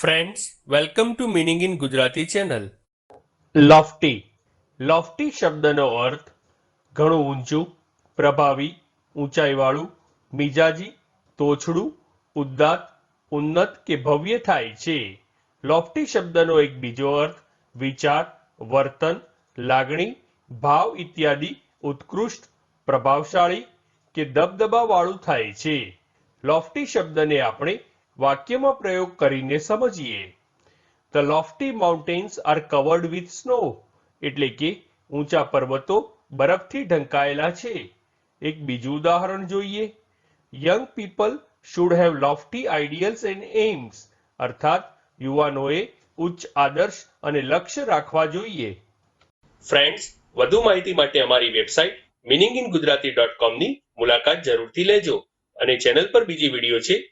Friends welcome to meaning in Gujarati channel lofty lofty શબ્દનો અર્થ ઘણું ઊંચું, પ્રભાવી, ઊંચાઈવાળું, મિજાજી, તોછડું, ઉદ્દાત, ઉન્નત કે ભવ્ય થાય છે. લોફ્ટી શબ્દનો એક બીજો અર્થ વિચાર, વર્તન, લાગણી, ભાવ ઇત્યાદિ ઉત્કૃષ્ટ, પ્રભાવશાળી કે દબદબાવાળું થાય છે. લોફ્ટી શબ્દને આપણે વાક્યમાં પ્રયોગ કરીને સમજીએ. The lofty mountains are covered with snow એટલે કે ઊંચા પર્વતો બરફથી ઢંકાયેલા છે. એક બીજું ઉદાહરણ જોઈએ. Young people should have lofty ideals and aims અર્થાત યુવાનોએ ઉચ્ચ આદર્શ અને લક્ષ્ય રાખવા જોઈએ. ફ્રેન્ડ્સ વધુ માહિતી માટે અમારી website meaning in Gujarati dot કોમની મુલાકાત જરૂરથી લેજો અને ચેનલ પર બીજી વીડિયો છે